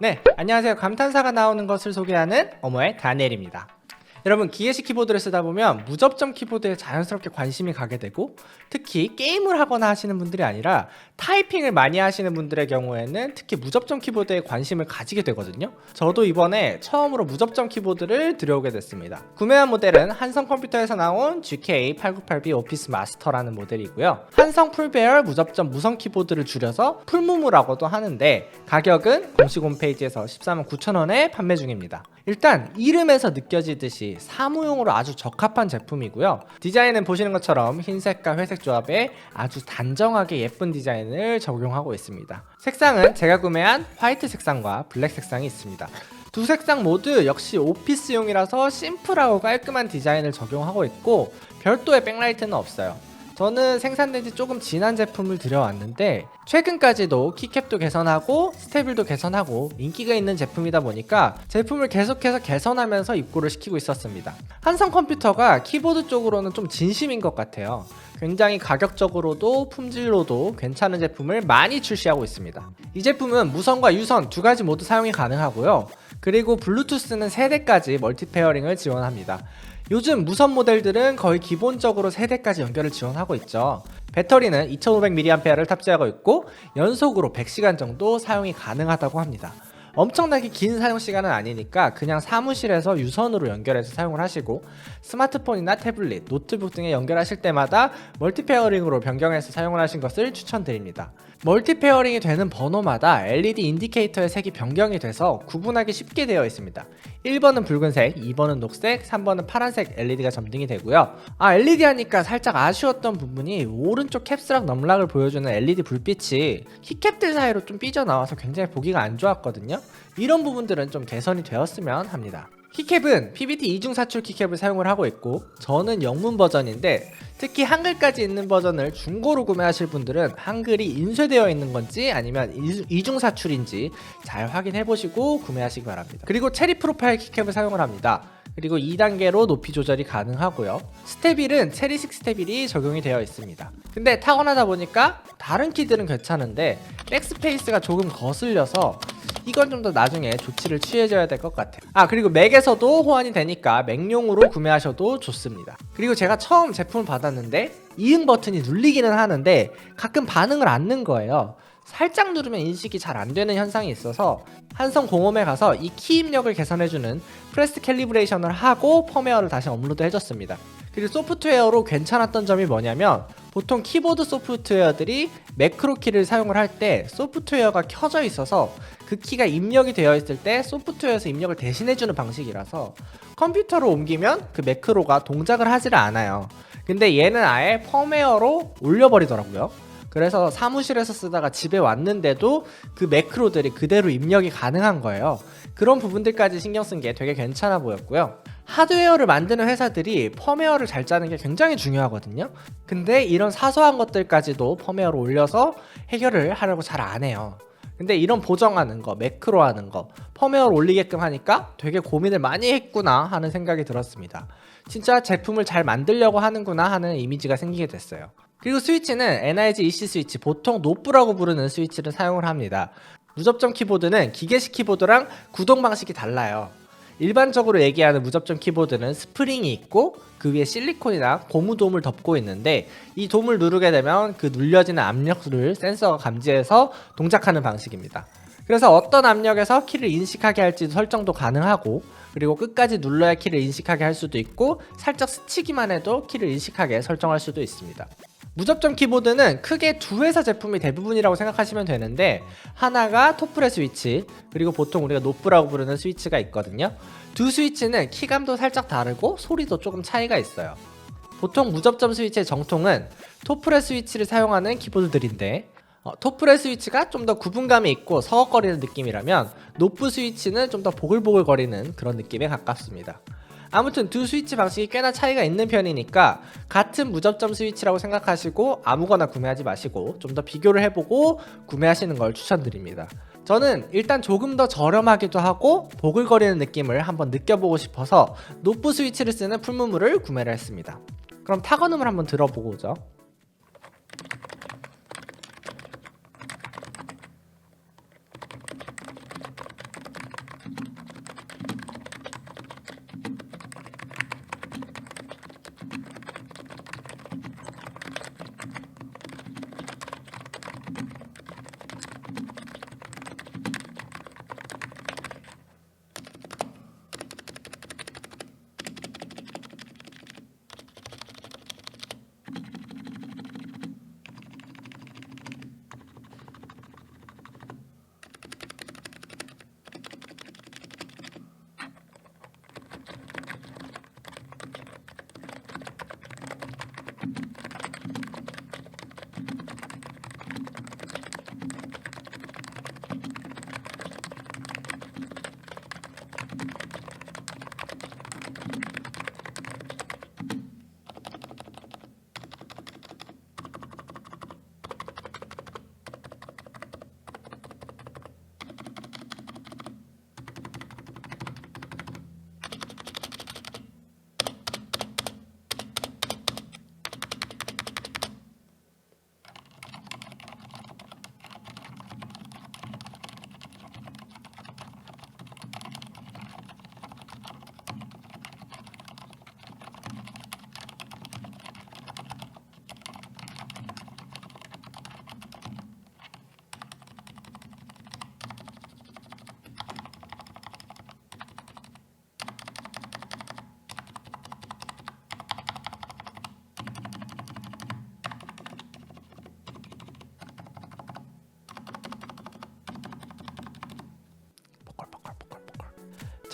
네, 안녕하세요. 감탄사가 나오는 것을 소개하는 어머의 다니엘입니다. 여러분 기계식 키보드를 쓰다 보면 무접점 키보드에 자연스럽게 관심이 가게 되고 특히 게임을 하거나 하시는 분들이 아니라 타이핑을 많이 하시는 분들의 경우에는 특히 무접점 키보드에 관심을 가지게 되거든요. 저도 이번에 처음으로 무접점 키보드를 들여오게 됐습니다. 구매한 모델은 한성 컴퓨터에서 나온 GK898B 오피스 마스터라는 모델이고요. 한성 풀배열 무접점 무선 키보드를 줄여서 풀무무라고도 하는데 가격은 공식 홈페이지에서 14만 9천원에 판매 중입니다. 일단 이름에서 느껴지듯이 사무용으로 아주 적합한 제품이고요. 디자인은 보시는 것처럼 흰색과 회색 조합에 아주 단정하게 예쁜 디자인을 적용하고 있습니다. 색상은 제가 구매한 화이트 색상과 블랙 색상이 있습니다. 두 색상 모두 역시 오피스용이라서 심플하고 깔끔한 디자인을 적용하고 있고 별도의 백라이트는 없어요. 저는 생산된 지 조금 지난 제품을 들여왔는데 최근까지도 키캡도 개선하고 스테빌도 개선하고 인기가 있는 제품이다 보니까 제품을 계속해서 개선하면서 입고를 시키고 있었습니다. 한성 컴퓨터가 키보드 쪽으로는 좀 진심인 것 같아요. 굉장히 가격적으로도 품질로도 괜찮은 제품을 많이 출시하고 있습니다. 이 제품은 무선과 유선 두 가지 모두 사용이 가능하고요. 그리고 블루투스는 3대까지 멀티 페어링을 지원합니다. 요즘 무선 모델들은 거의 기본적으로 3대까지 연결을 지원하고 있죠. 배터리는 2500mAh를 탑재하고 있고 연속으로 100시간 정도 사용이 가능하다고 합니다. 엄청나게 긴 사용 시간은 아니니까 그냥 사무실에서 유선으로 연결해서 사용을 하시고 스마트폰이나 태블릿, 노트북 등에 연결하실 때마다 멀티페어링으로 변경해서 사용을 하신 것을 추천드립니다. 멀티페어링이 되는 번호마다 LED 인디케이터의 색이 변경이 돼서 구분하기 쉽게 되어 있습니다. 1번은 붉은색, 2번은 녹색, 3번은 파란색 LED가 점등이 되고요. 아, LED 하니까 살짝 아쉬웠던 부분이 오른쪽 캡스락 넘락을 보여주는 LED 불빛이 키캡들 사이로 좀 삐져나와서 굉장히 보기가 안 좋았거든요. 이런 부분들은 좀 개선이 되었으면 합니다. 키캡은 PBT 이중 사출 키캡을 사용을 하고 있고 저는 영문 버전인데 특히 한글까지 있는 버전을 중고로 구매하실 분들은 한글이 인쇄되어 있는 건지 아니면 이- 이중 사출인지 잘 확인해 보시고 구매하시기 바랍니다. 그리고 체리 프로파일 키캡을 사용을 합니다. 그리고 2단계로 높이 조절이 가능하고요. 스테빌은 체리식 스테빌이 적용이 되어 있습니다. 근데 타고나다 보니까 다른 키들은 괜찮은데 백스페이스가 조금 거슬려서 이건 좀 더 나중에 조치를 취해줘야 될 것 같아요. 아 그리고 맥에서도 호환이 되니까 맥용으로 구매하셔도 좋습니다. 그리고 제가 처음 제품을 받았는데 이응 버튼이 눌리기는 하는데 가끔 반응을 않는 거예요. 살짝 누르면 인식이 잘 안 되는 현상이 있어서 한성 공홈에 가서 이 키 입력을 개선해주는 프레스 캘리브레이션을 하고 펌웨어를 다시 업로드 해줬습니다. 그리고 소프트웨어로 괜찮았던 점이 뭐냐면 보통 키보드 소프트웨어들이 매크로 키를 사용을 할 때 소프트웨어가 켜져 있어서 그 키가 입력이 되어 있을 때 소프트웨어에서 입력을 대신해주는 방식이라서 컴퓨터로 옮기면 그 매크로가 동작을 하지를 않아요. 근데 얘는 아예 펌웨어로 올려버리더라고요. 그래서 사무실에서 쓰다가 집에 왔는데도 그 매크로들이 그대로 입력이 가능한 거예요. 그런 부분들까지 신경 쓴 게 되게 괜찮아 보였고요. 하드웨어를 만드는 회사들이 펌웨어를 잘 짜는 게 굉장히 중요하거든요. 근데 이런 사소한 것들까지도 펌웨어로 올려서 해결을 하려고 잘 안 해요. 근데 이런 보정하는 거, 매크로 하는 거, 펌웨어를 올리게끔 하니까 되게 고민을 많이 했구나 하는 생각이 들었습니다. 진짜 제품을 잘 만들려고 하는구나 하는 이미지가 생기게 됐어요. 그리고 스위치는 NRG EC 스위치, 보통 노브라고 부르는 스위치를 사용을 합니다. 무접점 키보드는 기계식 키보드랑 구동 방식이 달라요. 일반적으로 얘기하는 무접점 키보드는 스프링이 있고 그 위에 실리콘이나 고무 돔을 덮고 있는데 이 돔을 누르게 되면 그 눌려지는 압력을 센서가 감지해서 동작하는 방식입니다. 그래서 어떤 압력에서 키를 인식하게 할지 설정도 가능하고 그리고 끝까지 눌러야 키를 인식하게 할 수도 있고 살짝 스치기만 해도 키를 인식하게 설정할 수도 있습니다. 무접점 키보드는 크게 두 회사 제품이 대부분이라고 생각하시면 되는데 하나가 토프레 스위치 그리고 보통 우리가 노브라고 부르는 스위치가 있거든요. 두 스위치는 키감도 살짝 다르고 소리도 조금 차이가 있어요. 보통 무접점 스위치의 정통은 토프레 스위치를 사용하는 키보드들인데 어, 토프레 스위치가 좀 더 구분감이 있고 서걱거리는 느낌이라면 노프 스위치는 좀 더 보글보글거리는 그런 느낌에 가깝습니다. 아무튼 두 스위치 방식이 꽤나 차이가 있는 편이니까 같은 무접점 스위치라고 생각하시고 아무거나 구매하지 마시고 좀 더 비교를 해보고 구매하시는 걸 추천드립니다. 저는 일단 조금 더 저렴하기도 하고 보글거리는 느낌을 한번 느껴보고 싶어서 노프 스위치를 쓰는 풀무물을 구매를 했습니다. 그럼 타건음을 한번 들어보고 오죠.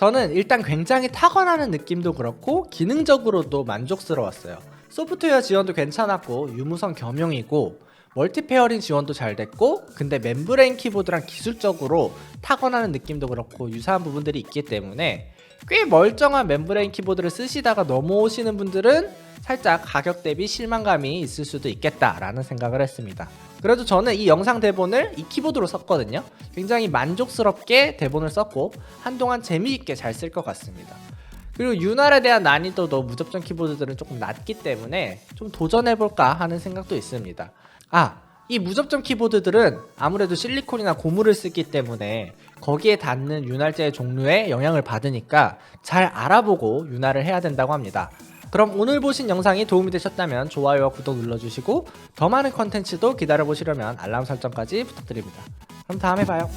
저는 일단 굉장히 타건하는 느낌도 그렇고 기능적으로도 만족스러웠어요. 소프트웨어 지원도 괜찮았고 유무선 겸용이고 멀티 페어링 지원도 잘 됐고 근데 멤브레인 키보드랑 기술적으로 타건하는 느낌도 그렇고 유사한 부분들이 있기 때문에 꽤 멀쩡한 멤브레인 키보드를 쓰시다가 넘어오시는 분들은 살짝 가격 대비 실망감이 있을 수도 있겠다라는 생각을 했습니다. 그래도 저는 이 영상 대본을 이 키보드로 썼거든요. 굉장히 만족스럽게 대본을 썼고 한동안 재미있게 잘 쓸 것 같습니다. 그리고 윤활에 대한 난이도도 무접점 키보드들은 조금 낮기 때문에 좀 도전해볼까 하는 생각도 있습니다. 아, 이 무접점 키보드들은 아무래도 실리콘이나 고무를 쓰기 때문에 거기에 닿는 윤활제의 종류에 영향을 받으니까 잘 알아보고 윤활을 해야 된다고 합니다. 그럼 오늘 보신 영상이 도움이 되셨다면 좋아요와 구독 눌러주시고 더 많은 컨텐츠도 기다려보시려면 알람 설정까지 부탁드립니다. 그럼 다음에 봐요.